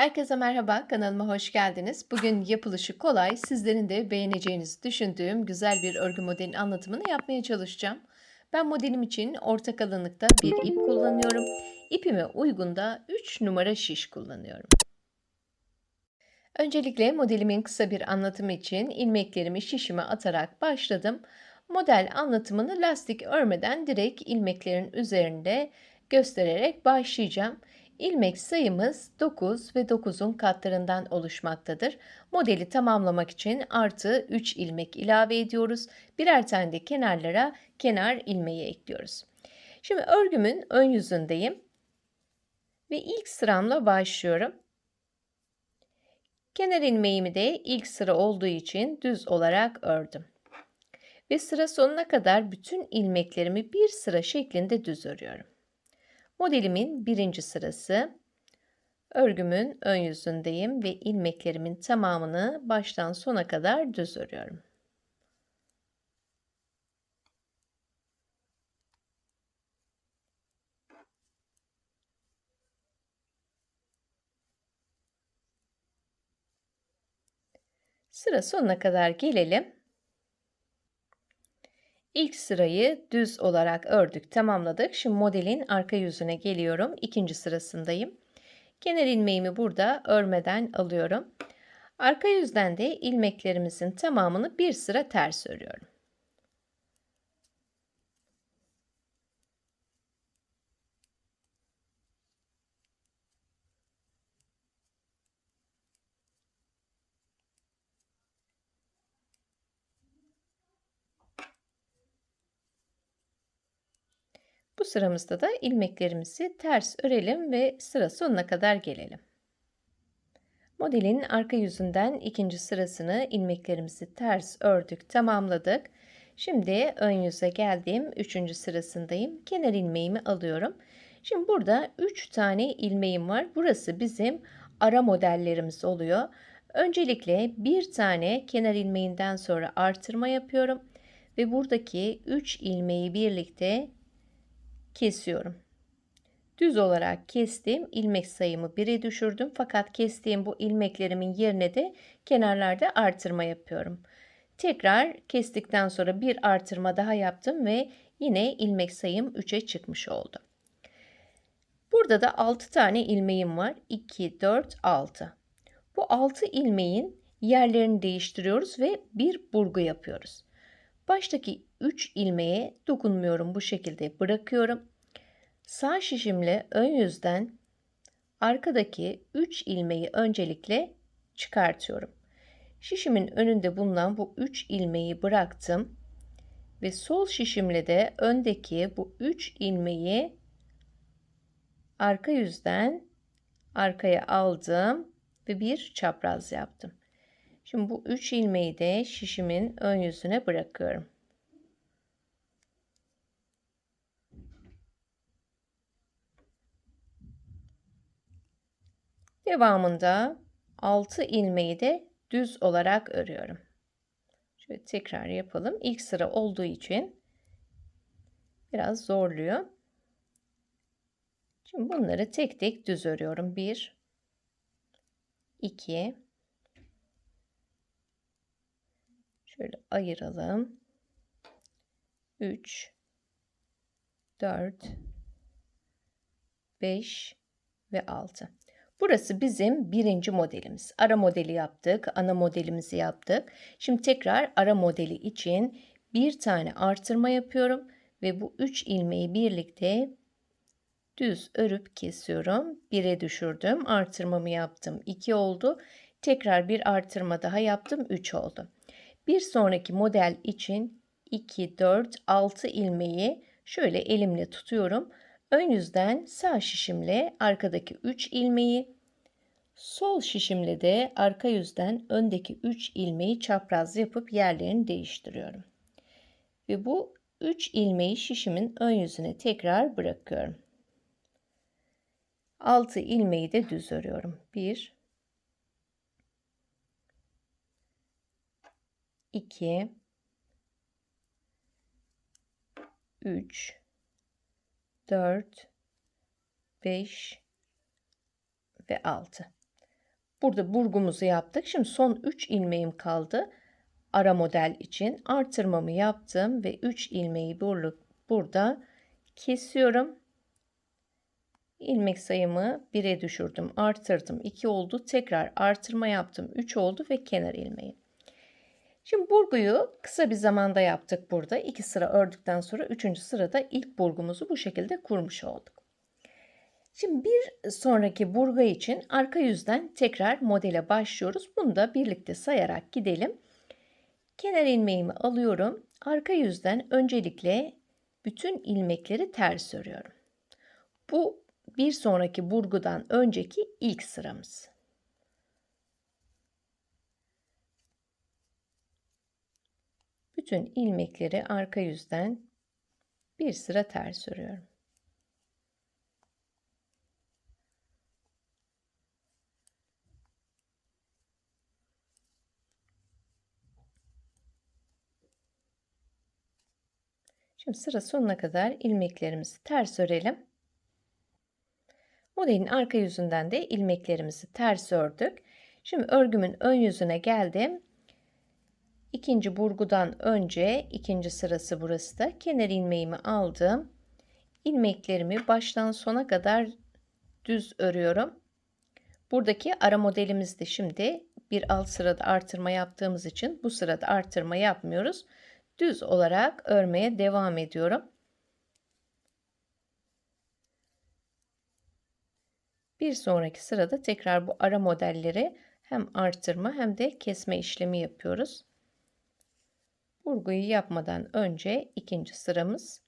Herkese merhaba, kanalıma hoş geldiniz. Bugün yapılışı kolay, sizlerin de beğeneceğinizi düşündüğüm güzel bir örgü modelinin anlatımını yapmaya çalışacağım. Ben modelim için orta kalınlıkta bir ip kullanıyorum. İpime uygun da 3 numara şiş kullanıyorum. Öncelikle modelimin kısa bir anlatımı için ilmeklerimi şişime atarak başladım. Model anlatımını lastik örmeden direkt ilmeklerin üzerinde göstererek başlayacağım. İlmek sayımız 9 ve 9'un katlarından oluşmaktadır. Modeli tamamlamak için artı 3 ilmek ilave ediyoruz. Birer tane de kenarlara kenar ilmeği ekliyoruz. Şimdi örgümün ön yüzündeyim. Ve ilk sıramla başlıyorum. Kenar ilmeğimi de ilk sıra olduğu için düz olarak ördüm. Ve sıra sonuna kadar bütün ilmeklerimi bir sıra şeklinde düz örüyorum. Modelimin birinci sırası. Örgümün ön yüzündeyim ve ilmeklerimin tamamını baştan sona kadar düz örüyorum. Sıra sonuna kadar gelelim. İlk sırayı düz olarak ördük, tamamladık. Şimdi modelin arka yüzüne geliyorum. İkinci sırasındayım. Kenar ilmeğimi burada örmeden alıyorum. Arka yüzden de ilmeklerimizin tamamını bir sıra ters örüyorum. Sıramızda da ilmeklerimizi ters örelim ve sıra sonuna kadar gelelim. Modelin arka yüzünden ikinci sırasını ilmeklerimizi ters ördük, tamamladık. Şimdi ön yüze geldim. Üçüncü sırasındayım. Kenar ilmeğimi alıyorum. Şimdi burada üç tane ilmeğim var. Burası bizim ara modellerimiz oluyor. Öncelikle bir tane kenar ilmeğinden sonra artırma yapıyorum. Ve buradaki 3 ilmeği birlikte kesiyorum. Düz olarak kestim. ilmek sayımı 1'e düşürdüm. Fakat kestiğim bu ilmeklerimin yerine de kenarlarda artırma yapıyorum. Tekrar kestikten sonra bir artırma daha yaptım ve yine ilmek sayım 3'e çıkmış oldu. Burada da 6 tane ilmeğim var. 2, 4, 6. Bu 6 ilmeğin yerlerini değiştiriyoruz ve bir burgu yapıyoruz. Baştaki 3 ilmeğe dokunmuyorum. Bu şekilde bırakıyorum. Sağ şişimle ön yüzden arkadaki 3 ilmeği öncelikle çıkartıyorum. Şişimin önünde bulunan bu 3 ilmeği bıraktım ve sol şişimle de öndeki bu 3 ilmeği arka yüzden arkaya aldım ve bir çapraz yaptım. Şimdi bu 3 ilmeği de şişimin ön yüzüne bırakıyorum. Devamında 6 ilmeği de düz olarak örüyorum. Şöyle tekrar yapalım. İlk sıra olduğu için biraz zorluyor. Şimdi bunları tek tek düz örüyorum. 1 2 Şöyle ayıralım. 3 4 5 ve 6. Burası bizim birinci modelimiz. Ara modeli yaptık, ana modelimizi yaptık. Şimdi tekrar ara modeli için bir tane artırma yapıyorum ve bu üç ilmeği birlikte düz örüp kesiyorum. 1'e düşürdüm. Artırmamı yaptım. 2 oldu. Tekrar bir artırma daha yaptım. 3 oldu. Bir sonraki model için 2, 4, 6 ilmeği şöyle elimle tutuyorum. Ön yüzden sağ şişimle arkadaki 3 ilmeği, sol şişimle de arka yüzden öndeki 3 ilmeği çapraz yapıp yerlerini değiştiriyorum. Ve bu 3 ilmeği şişimin ön yüzüne tekrar bırakıyorum. 6 ilmeği de düz örüyorum. 1 2 3 4 5 ve 6. Burada burgumuzu yaptık. Şimdi son 3 ilmeğim kaldı. Ara model için artırmamı yaptım ve 3 ilmeği burada kesiyorum. İlmek sayımı 1'e düşürdüm, artırdım. 2 oldu. Tekrar artırma yaptım. 3 oldu ve kenar ilmeği. Şimdi burguyu kısa bir zamanda yaptık burada. 2 sıra ördükten sonra 3. sırada ilk burgumuzu bu şekilde kurmuş olduk. Şimdi bir sonraki burgu için arka yüzden tekrar modele başlıyoruz. Bunu da birlikte sayarak gidelim. Kenar ilmeğimi alıyorum. Arka yüzden öncelikle bütün ilmekleri ters örüyorum. Bu bir sonraki burgudan önceki ilk sıramız. Bütün ilmekleri arka yüzden bir sıra ters örüyorum. Şimdi sıra sonuna kadar ilmeklerimizi ters örelim. Modelin arka yüzünden de ilmeklerimizi ters ördük. Şimdi örgümün ön yüzüne geldim. İkinci burgudan önce ikinci sırası burası da kenar ilmeğimi aldım. İlmeklerimi baştan sona kadar düz örüyorum. Buradaki ara modelimizde şimdi bir alt sırada artırma yaptığımız için bu sırada artırma yapmıyoruz. Düz olarak örmeye devam ediyorum. Bir sonraki sırada tekrar bu ara modelleri hem artırma hem de kesme işlemi yapıyoruz. Burguyu yapmadan önce ikinci sıramız.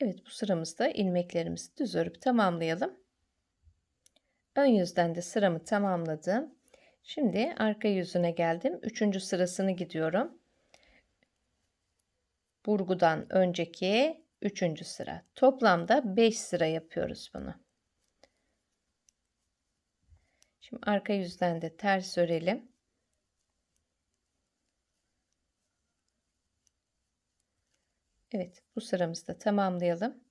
Evet bu sıramızda ilmeklerimizi düz örüp tamamlayalım. Ön yüzden de sıramı tamamladım. Şimdi arka yüzüne geldim. Üçüncü sırasını gidiyorum burgudan önceki üçüncü sıra. Toplamda 5 sıra yapıyoruz bunu. Şimdi arka yüzden de ters örelim. Evet bu sıramızda tamamlayalım.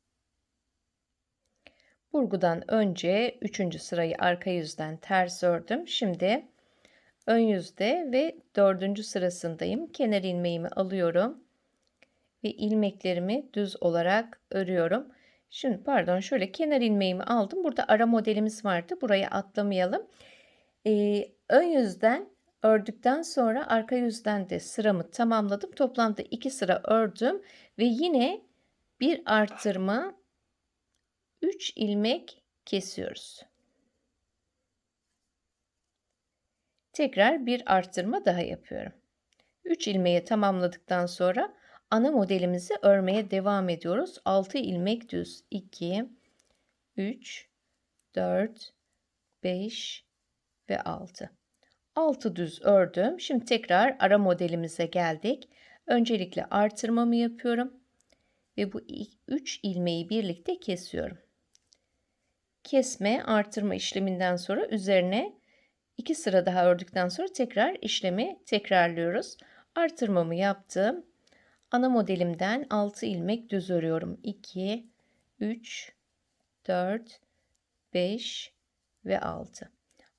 Burgudan önce üçüncü sırayı arka yüzden ters ördüm. Şimdi ön yüzde ve dördüncü sırasındayım. Kenar ilmeğimi alıyorum ve ilmeklerimi düz olarak örüyorum. Şimdi pardon şöyle kenar ilmeğimi aldım. Burada ara modelimiz vardı. Buraya atlamayalım. Ee, ön yüzden ördükten sonra arka yüzden de sıramı tamamladım. Toplamda iki sıra ördüm ve yine bir artırma 3 ilmek kesiyoruz. Tekrar bir arttırma daha yapıyorum. 3 ilmeği tamamladıktan sonra ana modelimizi örmeye devam ediyoruz. 6 ilmek düz 2 3 4 5 ve 6. 6 düz ördüm. Şimdi tekrar ara modelimize geldik. Öncelikle artırmamı yapıyorum ve bu 3 ilmeği birlikte kesiyorum. Kesme artırma işleminden sonra üzerine 2 sıra daha ördükten sonra tekrar işlemi tekrarlıyoruz. Artırmamı yaptım. Ana modelimden 6 ilmek düz örüyorum. 2, 3, 4, 5 ve 6.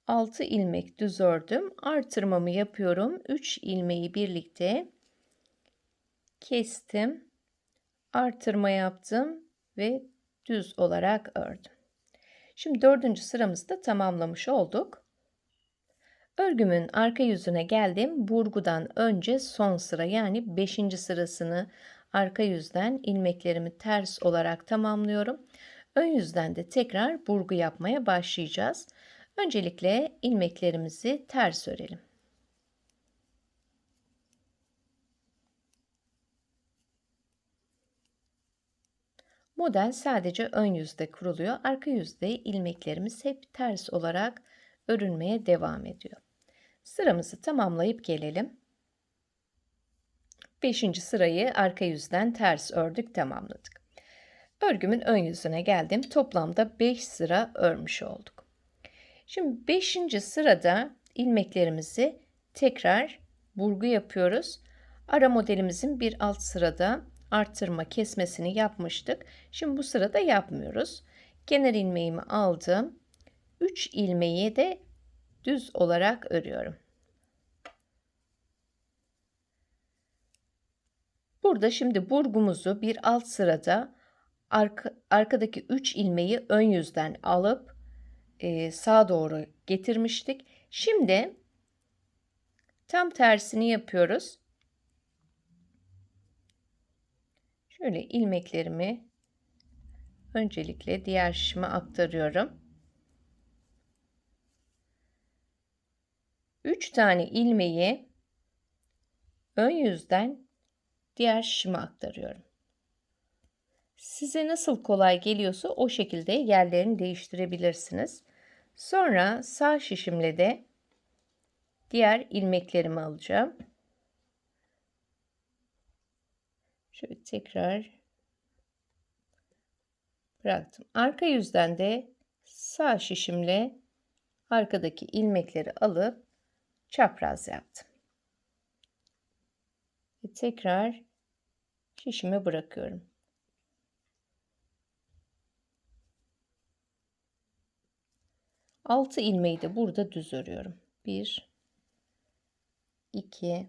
6 ilmek düz ördüm. Artırmamı yapıyorum. 3 ilmeği birlikte kestim. Artırma yaptım ve düz olarak ördüm. Şimdi dördüncü sıramızı da tamamlamış olduk. Örgümün arka yüzüne geldim. Burgudan önce son sıra yani 5. sırasını arka yüzden ilmeklerimi ters olarak tamamlıyorum. Ön yüzden de tekrar burgu yapmaya başlayacağız. Öncelikle ilmeklerimizi ters örelim. Model sadece ön yüzde kuruluyor. Arka yüzde ilmeklerimiz hep ters olarak örülmeye devam ediyor. Sıramızı tamamlayıp gelelim. 5. sırayı arka yüzden ters ördük tamamladık. Örgümün ön yüzüne geldim. Toplamda 5 sıra örmüş olduk. Şimdi 5. sırada ilmeklerimizi tekrar burgu yapıyoruz. Ara modelimizin bir alt sırada arttırma kesmesini yapmıştık. Şimdi bu sırada yapmıyoruz. Kenar ilmeğimi aldım. 3 ilmeği de düz olarak örüyorum. Burada şimdi burgumuzu bir alt sırada arka, arkadaki 3 ilmeği ön yüzden alıp e, sağa doğru getirmiştik. Şimdi tam tersini yapıyoruz. Şöyle ilmeklerimi öncelikle diğer şişime aktarıyorum. 3 tane ilmeği ön yüzden diğer şişime aktarıyorum. Size nasıl kolay geliyorsa o şekilde yerlerini değiştirebilirsiniz. Sonra sağ şişimle de diğer ilmeklerimi alacağım. Şöyle tekrar bıraktım. Arka yüzden de sağ şişimle arkadaki ilmekleri alıp çapraz yaptım. Ve tekrar şişime bırakıyorum. Altı ilmeği de burada düz örüyorum. 1 2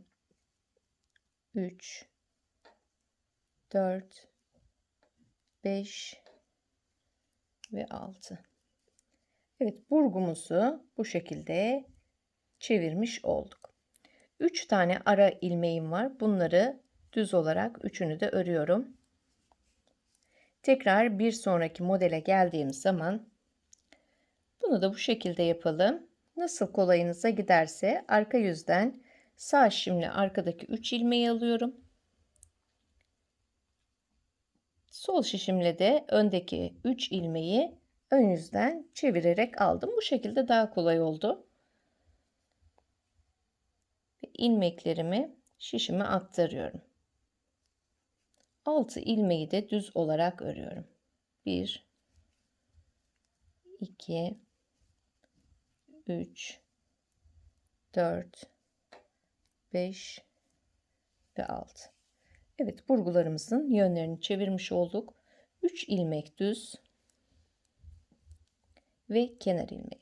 3 4 5 ve 6. Evet burgumuzu bu şekilde çevirmiş olduk. 3 tane ara ilmeğim var. Bunları düz olarak üçünü de örüyorum. Tekrar bir sonraki modele geldiğim zaman bunu da bu şekilde yapalım. Nasıl kolayınıza giderse arka yüzden sağ şimle arkadaki 3 ilmeği alıyorum. Sol şişimle de öndeki 3 ilmeği ön yüzden çevirerek aldım. Bu şekilde daha kolay oldu. İlmeklerimi şişime aktarıyorum. 6 ilmeği de düz olarak örüyorum. 1 2 3 4 5 ve 6. Evet burgularımızın yönlerini çevirmiş olduk. 3 ilmek düz ve kenar ilmeği.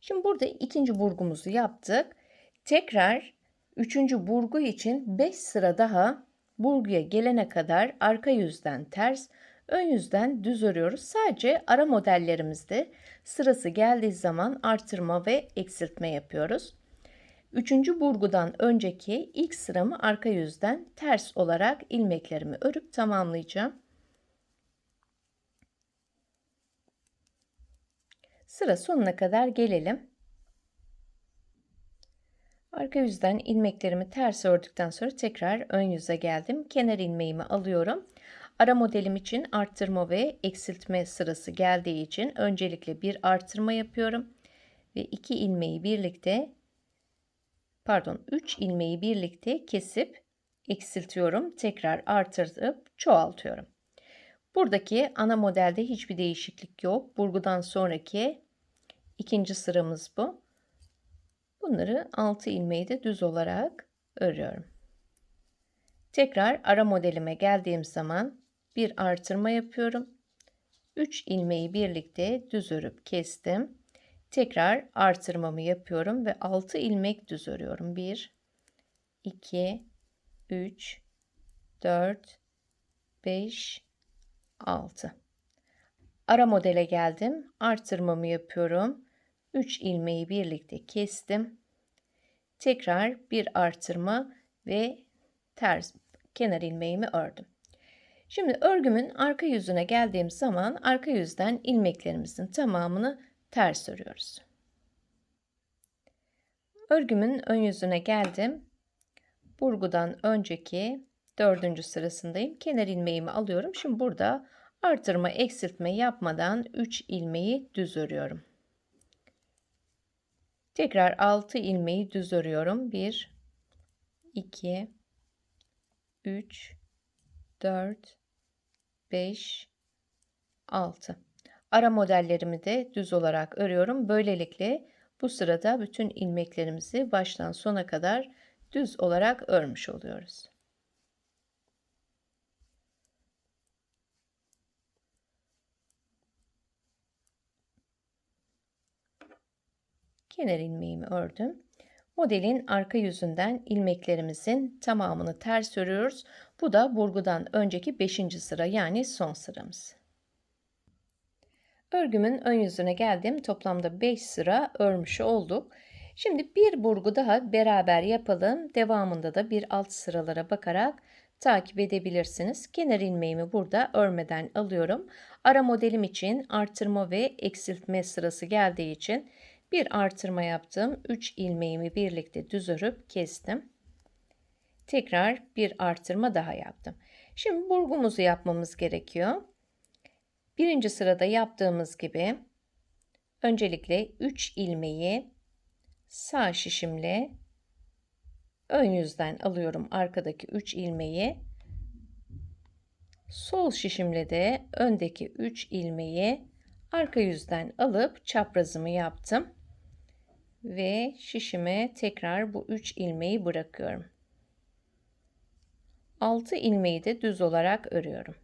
Şimdi burada ikinci burgumuzu yaptık. Tekrar üçüncü burgu için 5 sıra daha burguya gelene kadar arka yüzden ters, ön yüzden düz örüyoruz. Sadece ara modellerimizde sırası geldiği zaman artırma ve eksiltme yapıyoruz. Üçüncü burgudan önceki ilk sıramı arka yüzden ters olarak ilmeklerimi örüp tamamlayacağım. Sıra sonuna kadar gelelim. Arka yüzden ilmeklerimi ters ördükten sonra tekrar ön yüze geldim. Kenar ilmeğimi alıyorum. Ara modelim için arttırma ve eksiltme sırası geldiği için öncelikle bir arttırma yapıyorum ve iki ilmeği birlikte pardon 3 ilmeği birlikte kesip eksiltiyorum. Tekrar artırıp çoğaltıyorum. Buradaki ana modelde hiçbir değişiklik yok. Burgudan sonraki ikinci sıramız bu. Bunları 6 ilmeği de düz olarak örüyorum. Tekrar ara modelime geldiğim zaman bir artırma yapıyorum. 3 ilmeği birlikte düz örüp kestim. Tekrar artırmamı yapıyorum ve 6 ilmek düz örüyorum. 1 2 3 4 5 6 Ara modele geldim. Artırmamı yapıyorum. 3 ilmeği birlikte kestim. Tekrar bir artırma ve ters kenar ilmeğimi ördüm. Şimdi örgümün arka yüzüne geldiğim zaman arka yüzden ilmeklerimizin tamamını ters örüyoruz. Örgümün ön yüzüne geldim. Burgudan önceki dördüncü sırasındayım. Kenar ilmeğimi alıyorum. Şimdi burada artırma eksiltme yapmadan 3 ilmeği düz örüyorum. Tekrar 6 ilmeği düz örüyorum. 1 2 3 4 5 6 Ara modellerimi de düz olarak örüyorum. Böylelikle bu sırada bütün ilmeklerimizi baştan sona kadar düz olarak örmüş oluyoruz. Kenar ilmeğimi ördüm. Modelin arka yüzünden ilmeklerimizin tamamını ters örüyoruz. Bu da burgudan önceki 5. sıra yani son sıramız. Örgümün ön yüzüne geldim. Toplamda 5 sıra örmüş olduk. Şimdi bir burgu daha beraber yapalım. Devamında da bir alt sıralara bakarak takip edebilirsiniz. Kenar ilmeğimi burada örmeden alıyorum. Ara modelim için artırma ve eksiltme sırası geldiği için bir artırma yaptım. 3 ilmeğimi birlikte düz örüp kestim. Tekrar bir artırma daha yaptım. Şimdi burgumuzu yapmamız gerekiyor. Birinci sırada yaptığımız gibi öncelikle 3 ilmeği sağ şişimle ön yüzden alıyorum arkadaki 3 ilmeği. Sol şişimle de öndeki 3 ilmeği arka yüzden alıp çaprazımı yaptım. Ve şişime tekrar bu 3 ilmeği bırakıyorum. 6 ilmeği de düz olarak örüyorum.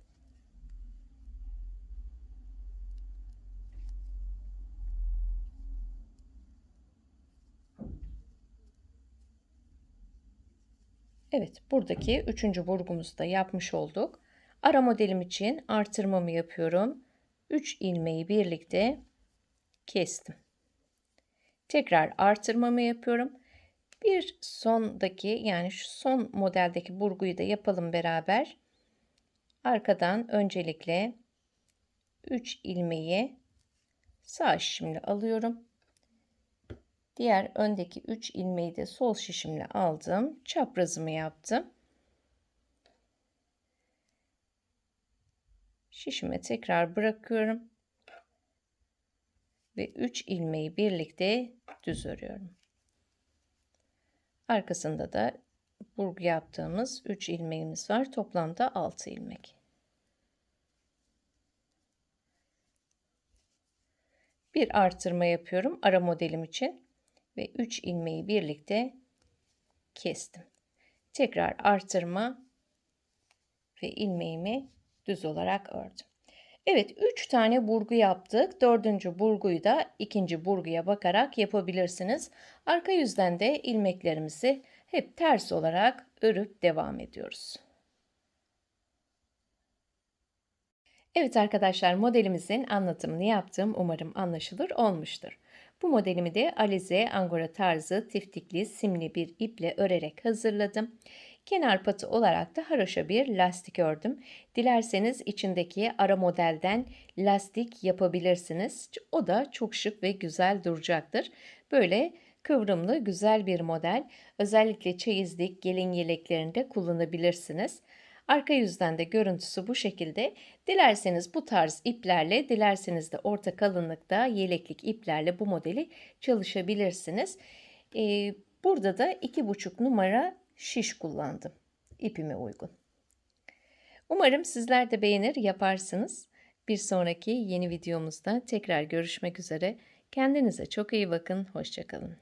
Evet, buradaki üçüncü burgumuzu da yapmış olduk. Ara modelim için artırmamı yapıyorum. 3 ilmeği birlikte kestim. Tekrar artırmamı yapıyorum. Bir sondaki yani şu son modeldeki burguyu da yapalım beraber. Arkadan öncelikle 3 ilmeği sağ şişimle alıyorum. Diğer öndeki 3 ilmeği de sol şişimle aldım. Çaprazımı yaptım. Şişime tekrar bırakıyorum. Ve 3 ilmeği birlikte düz örüyorum. Arkasında da burgu yaptığımız 3 ilmeğimiz var. Toplamda 6 ilmek. Bir artırma yapıyorum ara modelim için ve 3 ilmeği birlikte kestim. Tekrar artırma ve ilmeğimi düz olarak ördüm. Evet 3 tane burgu yaptık. Dördüncü burguyu da ikinci burguya bakarak yapabilirsiniz. Arka yüzden de ilmeklerimizi hep ters olarak örüp devam ediyoruz. Evet arkadaşlar modelimizin anlatımını yaptım. Umarım anlaşılır olmuştur. Bu modelimi de alize angora tarzı tiftikli simli bir iple örerek hazırladım. Kenar patı olarak da haroşa bir lastik ördüm. Dilerseniz içindeki ara modelden lastik yapabilirsiniz. O da çok şık ve güzel duracaktır. Böyle kıvrımlı güzel bir model. Özellikle çeyizlik, gelin yeleklerinde kullanabilirsiniz. Arka yüzden de görüntüsü bu şekilde. Dilerseniz bu tarz iplerle, dilerseniz de orta kalınlıkta yeleklik iplerle bu modeli çalışabilirsiniz. Ee, burada da 2,5 numara şiş kullandım. İpime uygun. Umarım sizler de beğenir yaparsınız. Bir sonraki yeni videomuzda tekrar görüşmek üzere. Kendinize çok iyi bakın. Hoşçakalın.